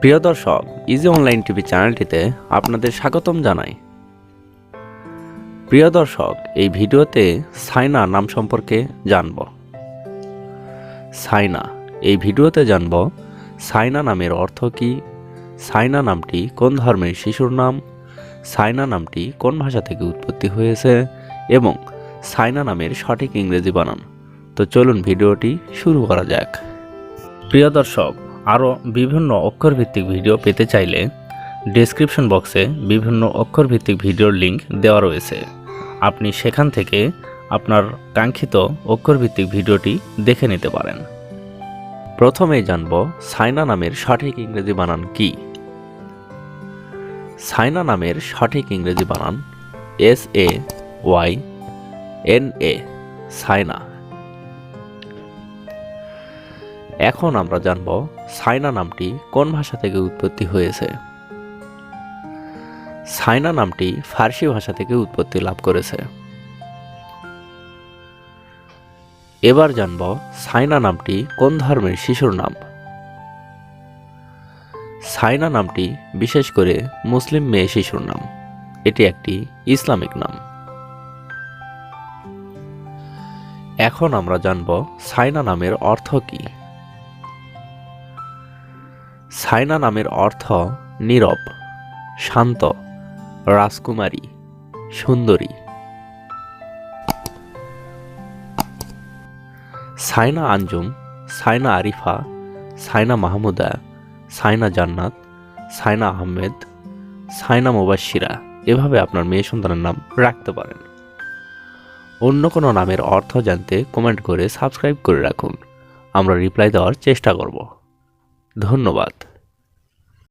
প্রিয় দর্শক easy online TV চ্যানেলটিতে আপনাদের স্বাগতম জানাই। প্রিয় দর্শক, এই ভিডিওতে সাইনা নাম সম্পর্কে জানব। সাইনা, এই ভিডিওতে জানব সাইনা নামের অর্থ কী, সাইনা নামটি কোন ধর্মের শিশুর নাম, সাইনা নামটি কোন ভাষা থেকে উৎপত্তি হয়েছে, এবং সাইনা নামের সঠিক ইংরেজি বানান। তো চলুন ভিডিওটি শুরু করা যাক। প্রিয় দর্শক আরও বিভিন্ন অক্ষরভিত্তিক ভিডিও পেতে চাইলে ডেসক্রিপশন বক্সে বিভিন্ন অক্ষরভিত্তিক ভিডিওর লিঙ্ক দেওয়া রয়েছে। আপনি সেখান থেকে আপনার কাঙ্ক্ষিত অক্ষরভিত্তিক ভিডিওটি দেখে নিতে পারেন। প্রথমেই জানব সাইনা নামের সঠিক ইংরেজি বানান কি। সাইনা নামের সঠিক ইংরেজি বানান S A Y N A Saina. এখন আমরা জানব সাইনা নামটি কোন ভাষা থেকে উৎপত্তি হয়েছে। সাইনা নামটি ফার্সি ভাষা থেকে উৎপত্তি লাভ করেছে। এবার জানব সাইনা নামটি কোন ধর্মের শিশুর নাম। সাইনা নামটি বিশেষ করে মুসলিম মেয়ে শিশুর নাম। এটি একটি ইসলামিক নাম। এখন আমরা জানব সাইনা নামের অর্থ কী। সাইনা নামের অর্থ নীরব, শান্ত, রাজকুমারী, সুন্দরী। সাইনা আঞ্জুম, সাইনা আরিফা, সাইনা মাহমুদা, সাইনা জান্নাত, সাইনা আহমেদ, সাইনা মুবাশিরা এভাবে আপনার মেয়ে সন্তানের নাম রাখতে পারেন। অন্য কোনো নামের অর্থ জানতে কমেন্ট করে সাবস্ক্রাইব করে রাখুন। আমরা রিপ্লাই দেওয়ার চেষ্টা করব। ধন্যবাদ।